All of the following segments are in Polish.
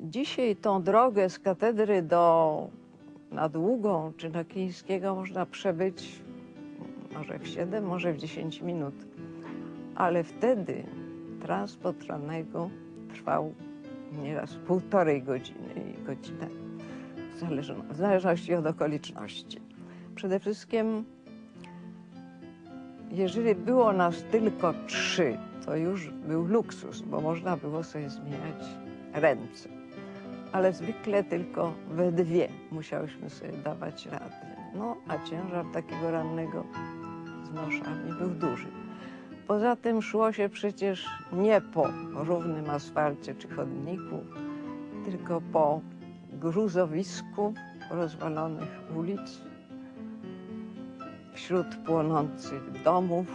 Dzisiaj tą drogę z katedry do na Długą czy na Kińskiego można przebyć może w 7, może w 10 minut. Ale wtedy transport rannego trwał nieraz półtorej godziny i godzinę, w zależności od okoliczności. Przede wszystkim, jeżeli było nas tylko trzy, to już był luksus, bo można było sobie zmieniać ręce. Ale zwykle tylko we dwie musiałyśmy sobie dawać radę. No, a ciężar takiego rannego z noszami był duży. Poza tym szło się przecież nie po równym asfalcie czy chodniku, tylko po gruzowisku rozwalonych ulic, wśród płonących domów.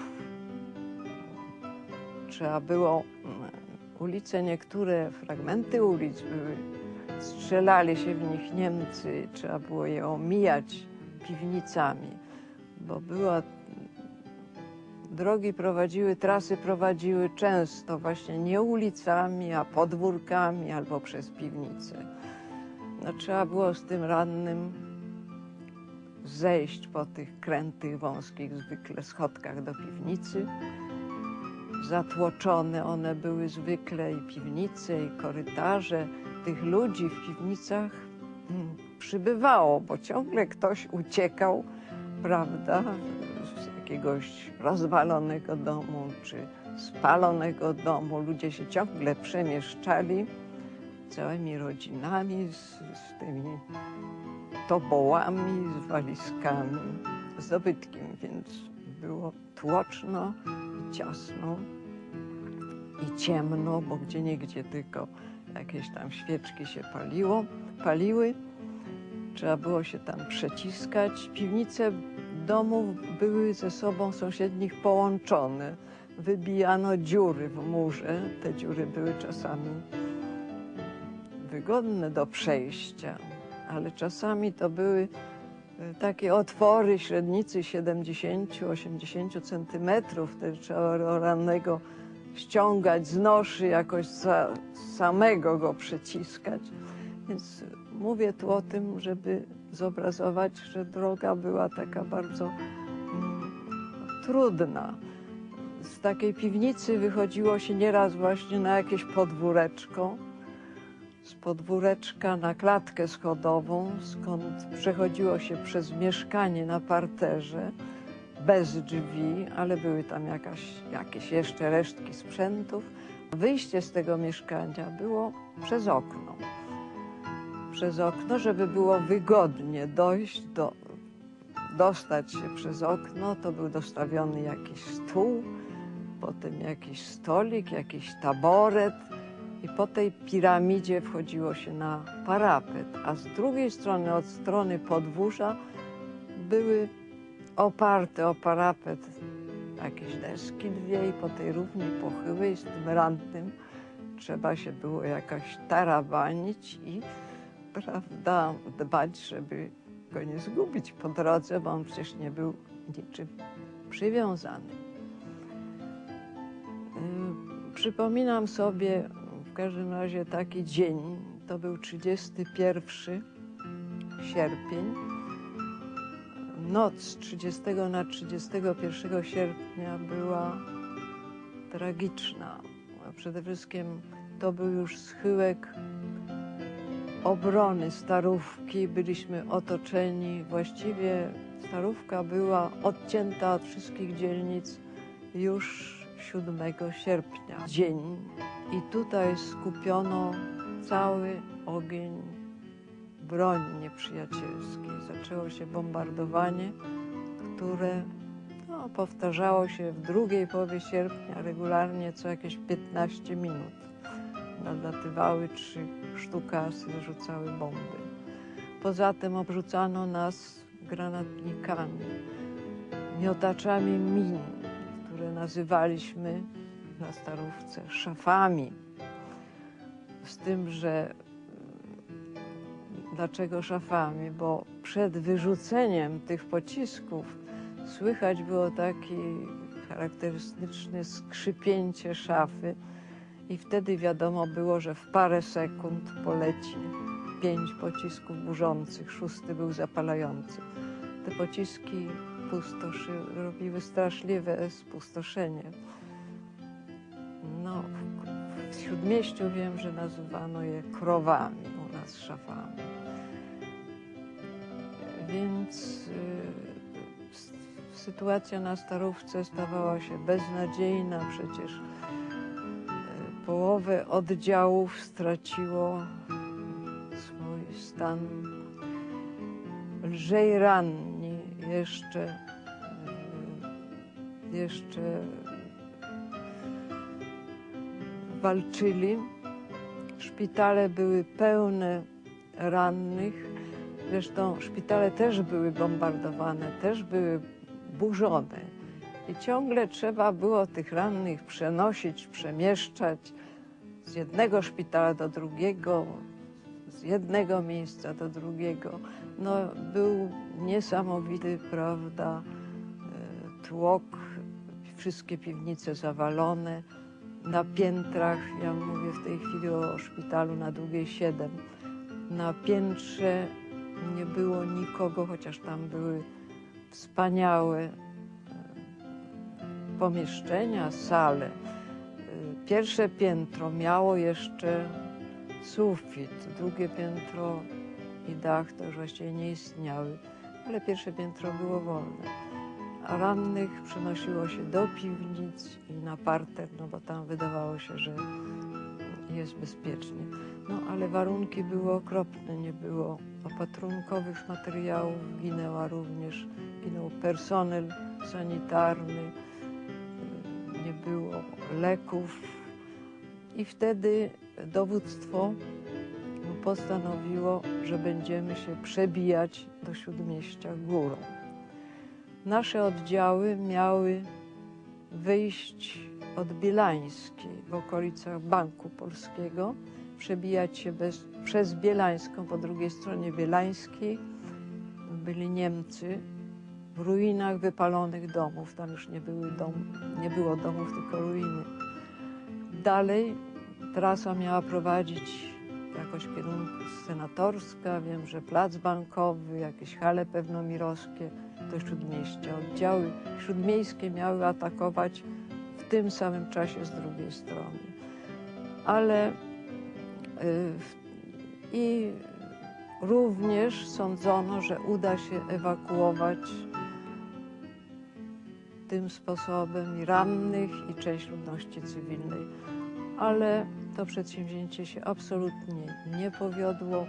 Trzeba było mm, ulice, niektóre fragmenty ulic były, strzelali się w nich Niemcy, trzeba było je omijać piwnicami, bo była drogi prowadziły, trasy prowadziły często właśnie nie ulicami, a podwórkami albo przez piwnice. No, trzeba było z tym rannym zejść po tych krętych, wąskich zwykle schodkach do piwnicy. Zatłoczone one były zwykle i piwnice, i korytarze. Tych ludzi w piwnicach mm, przybywało, bo ciągle ktoś uciekał, prawda, z jakiegoś rozwalonego domu czy spalonego domu. Ludzie się ciągle przemieszczali całymi rodzinami, z, z tymi tobołami, z walizkami, z dobytkiem, więc było tłoczno i ciasno i ciemno, bo gdzie niegdzie tylko jakieś tam świeczki się paliło, paliły. Trzeba było się tam przeciskać. Piwnice domów były ze sobą sąsiednich połączone. Wybijano dziury w murze. Te dziury były czasami wygodne do przejścia, ale czasami to były e, takie otwory średnicy 70-80 centymetrów. Wtedy trzeba rannego ściągać z noszy, jakoś za, samego go przeciskać. Więc mówię tu o tym, żeby zobrazować, że droga była taka bardzo mm, trudna. Z takiej piwnicy wychodziło się nieraz właśnie na jakieś podwóreczko, z podwóreczka na klatkę schodową, skąd przechodziło się przez mieszkanie na parterze, bez drzwi, ale były tam jakaś, jakieś jeszcze resztki sprzętów. Wyjście z tego mieszkania było przez okno. Przez okno, żeby było wygodnie dojść do, dostać się przez okno, to był dostawiony jakiś stół, potem jakiś stolik, jakiś taboret i po tej piramidzie wchodziło się na parapet, a z drugiej strony, od strony podwórza, były oparte o parapet jakieś deski dwie i po tej równi pochyłej z tym rannym trzeba się było jakaś tarabanić i prawda, dbać, żeby go nie zgubić po drodze, bo on przecież nie był niczym przywiązany. Y, Przypominam sobie w każdym razie taki dzień, to był 31 sierpień. Noc z 30 na 31 sierpnia była tragiczna. Przede wszystkim to był już schyłek obrony Starówki. Byliśmy otoczeni, właściwie Starówka była odcięta od wszystkich dzielnic już 7 sierpnia. Dzień i tutaj skupiono cały ogień broni nieprzyjacielskiej. Zaczęło się bombardowanie, które no, powtarzało się w drugiej połowie sierpnia regularnie co jakieś 15 minut. Nadlatywały trzy sztukasy, rzucały bomby. Poza tym obrzucano nas granatnikami, miotaczami min, które nazywaliśmy na starówce szafami. Z tym, że dlaczego szafami? Bo przed wyrzuceniem tych pocisków słychać było takie charakterystyczne skrzypięcie szafy I wtedy wiadomo było, że w parę sekund poleci pięć pocisków burzących, szósty był zapalający. Te pociski pustoszy, robiły straszliwe spustoszenie. No, w, Śródmieściu wiem, że nazywano je krowami, u nas szafami. Więc y, sytuacja na Starówce stawała się beznadziejna. Przecież y, połowę oddziałów straciło swój stan lżej ranni jeszcze y, jeszcze walczyli. Szpitale były pełne rannych. Zresztą szpitale też były bombardowane, też były burzone. I ciągle trzeba było tych rannych przenosić, przemieszczać z jednego szpitala do drugiego, z jednego miejsca do drugiego. No, był niesamowity, prawda, e, tłok, wszystkie piwnice zawalone. Na piętrach, ja mówię w tej chwili o szpitalu na Długiej 7, na piętrze nie było nikogo, chociaż tam były wspaniałe e, pomieszczenia, sale. E, Pierwsze piętro miało jeszcze sufit, drugie piętro i dach to już właściwie nie istniały, ale pierwsze piętro było wolne. A rannych przenosiło się do piwnic i na parter, no bo tam wydawało się, że jest bezpiecznie. No ale warunki były okropne, nie było opatrunkowych materiałów, ginęła również, ginął personel sanitarny, nie było leków i wtedy dowództwo postanowiło, że będziemy się przebijać do Śródmieścia górą. Nasze oddziały miały wyjść od Bielańskiej w okolicach Banku Polskiego, przebijać się bez, przez Bielańską, po drugiej stronie Bielańskiej byli Niemcy w ruinach wypalonych domów. Tam już nie, były dom, nie było domów, tylko ruiny. Dalej trasa miała prowadzić jakoś kierunku senatorska. Wiem, że plac bankowy, jakieś hale pewnomirowskie do Śródmieścia. Oddziały śródmiejskie miały atakować tym samym czasie z drugiej strony. Ale y, i również sądzono, że uda się ewakuować tym sposobem i rannych, i część ludności cywilnej. Ale to przedsięwzięcie się absolutnie nie powiodło.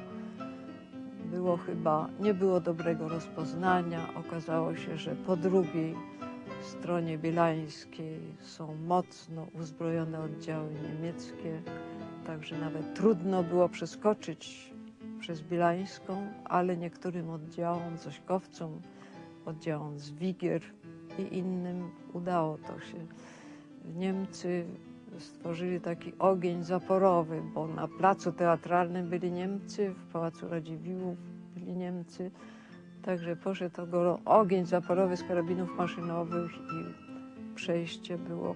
Było chyba, nie było dobrego rozpoznania. Okazało się, że po drugiej stronie bielańskiej są mocno uzbrojone oddziały niemieckie, także nawet trudno było przeskoczyć przez Bielańską, ale niektórym oddziałom, zośkowcom, oddziałom z Wigier i innym udało to się. Niemcy stworzyli taki ogień zaporowy, bo na placu teatralnym byli Niemcy, w Pałacu Radziwiłłów byli Niemcy, także poszedł ogień zaporowy z karabinów maszynowych i przejście było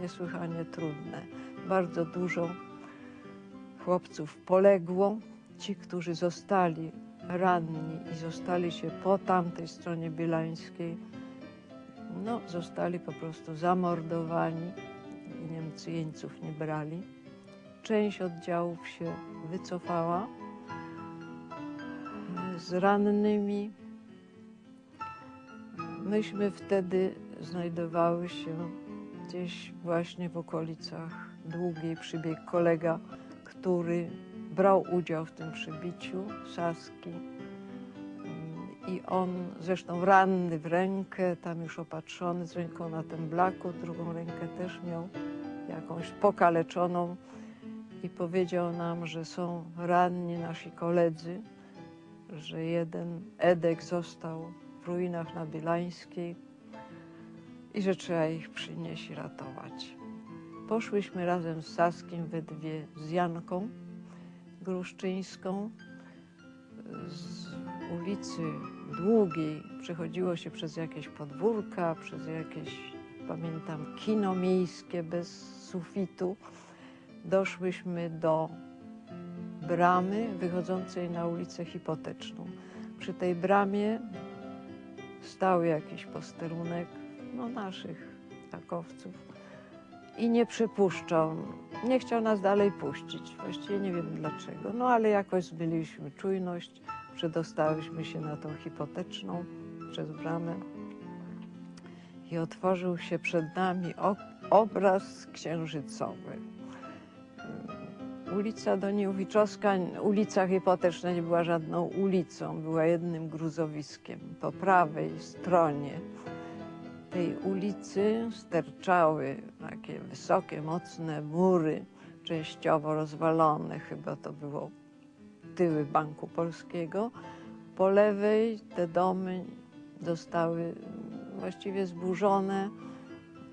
niesłychanie trudne. Bardzo dużo chłopców poległo. Ci, którzy zostali ranni i zostali się po tamtej stronie bielańskiej, no, zostali po prostu zamordowani. Niemcy jeńców nie brali. Część oddziałów się wycofała z rannymi. Myśmy wtedy znajdowały się gdzieś właśnie w okolicach Długiej. Przybiegł kolega, który brał udział w tym przybiciu Saski. I on zresztą ranny w rękę, tam już opatrzony z ręką na tym blaku, drugą rękę też miał jakąś pokaleczoną i powiedział nam, że są ranni nasi koledzy, że jeden Edek został w ruinach na Bielańskiej i że trzeba ich przynieść i ratować. Poszłyśmy razem z Saskiem we dwie z Janką Gruszczyńską z ulicy Długiej przechodziło się przez jakieś podwórka, przez jakieś, pamiętam, kino miejskie bez sufitu. doszłyśmy do bramy wychodzącej na ulicę Hipoteczną. Przy tej bramie stał jakiś posterunek no, naszych takowców i nie przypuszczał, nie chciał nas dalej puścić. Właściwie nie wiem dlaczego, no ale jakoś zbyliśmy czujność, przedostałyśmy się na tą hipoteczną przez bramę i otworzył się przed nami obraz księżycowy. Ulica Doniuwiczowska, ulica Hipoteczna nie była żadną ulicą, była jednym gruzowiskiem. Po prawej stronie tej ulicy sterczały takie wysokie, mocne mury, częściowo rozwalone, chyba to było tyły Banku Polskiego. Po lewej te domy zostały właściwie zburzone,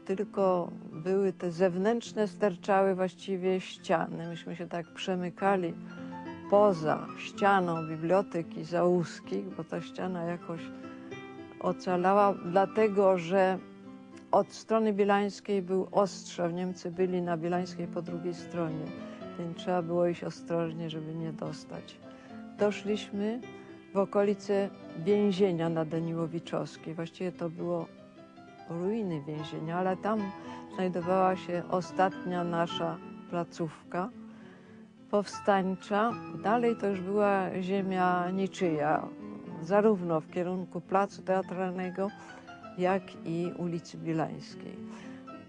tylko były te zewnętrzne, sterczały właściwie ściany. Myśmy się tak przemykali poza ścianą biblioteki Załuskich, bo ta ściana jakoś ocalała, dlatego że od strony bielańskiej był ostrzew. Niemcy byli na bielańskiej po drugiej stronie, więc trzeba było iść ostrożnie, żeby nie dostać. Doszliśmy w okolice więzienia na Daniłowiczowskiej. Właściwie to było ruiny więzienia, ale tam znajdowała się ostatnia nasza placówka powstańcza. Dalej to już była ziemia niczyja, zarówno w kierunku Placu Teatralnego, jak i ulicy Bielańskiej.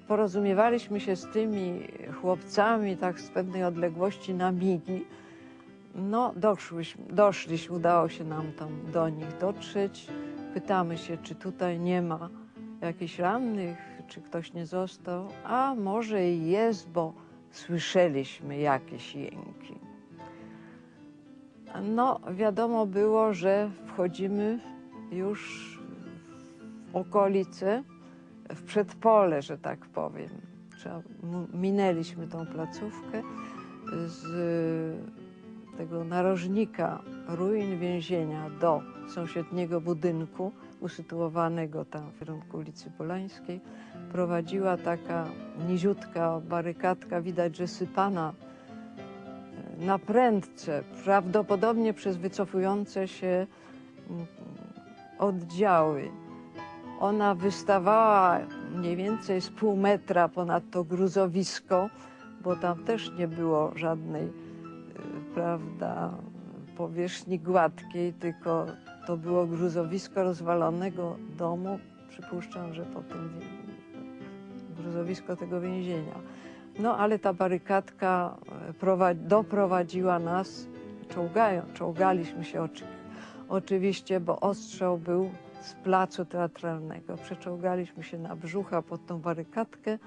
Porozumiewaliśmy się z tymi chłopcami tak z pewnej odległości na migi. No, doszłyśmy, doszliśmy, udało się nam tam do nich dotrzeć. Pytamy się, czy tutaj nie ma jakichś rannych, czy ktoś nie został, a może i jest, bo słyszeliśmy jakieś jęki. No, wiadomo było, że wchodzimy już w okolice, w przedpole, że tak powiem. Minęliśmy tą placówkę z tego narożnika ruin więzienia do sąsiedniego budynku usytuowanego tam w kierunku ulicy Polańskiej prowadziła taka niziutka barykadka, widać, że sypana e, na prędce, prawdopodobnie przez wycofujące się mm, oddziały. Ona wystawała mniej więcej z pół metra ponad to gruzowisko, bo tam też nie było żadnej, y, prawda, powierzchni gładkiej, tylko to było gruzowisko rozwalonego domu. Przypuszczam, że po tym gruzowisko tego więzienia. No ale ta barykadka e, prowa- doprowadziła nas, czołgają, czołgaliśmy się oczy, oczywiście, bo ostrzał był z placu teatralnego. Przeczołgaliśmy się na brzucha pod tą barykadkę,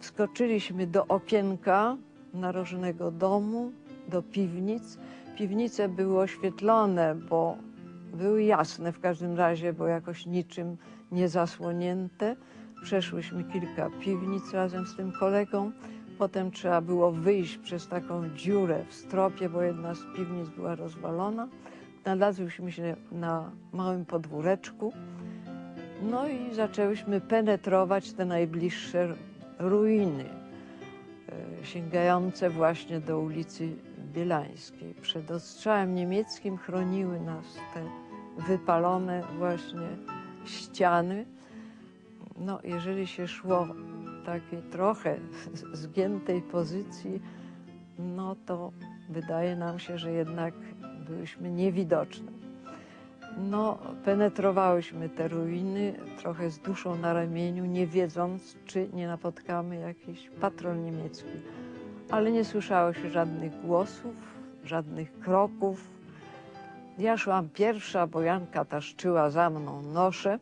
wskoczyliśmy do okienka narożnego domu, do piwnic. Piwnice były oświetlone, bo były jasne w każdym razie, bo jakoś niczym nie zasłonięte. Przeszłyśmy kilka piwnic razem z tym kolegą. Potem trzeba było wyjść przez taką dziurę w stropie, bo jedna z piwnic była rozwalona. Znalazłyśmy się na małym podwóreczku. No i zaczęłyśmy penetrować te najbliższe ruiny, e, sięgające właśnie do ulicy Bielańskiej. Przed ostrzałem niemieckim chroniły nas te wypalone właśnie ściany. No, jeżeli się szło w takiej trochę zgiętej pozycji, no to wydaje nam się, że jednak byłyśmy niewidoczne. No, penetrowałyśmy te ruiny trochę z duszą na ramieniu, nie wiedząc, czy nie napotkamy jakiś patrol niemiecki. Ale nie słyszało się żadnych głosów, żadnych kroków. Ja szłam pierwsza, bo Janka taszczyła za mną noszę.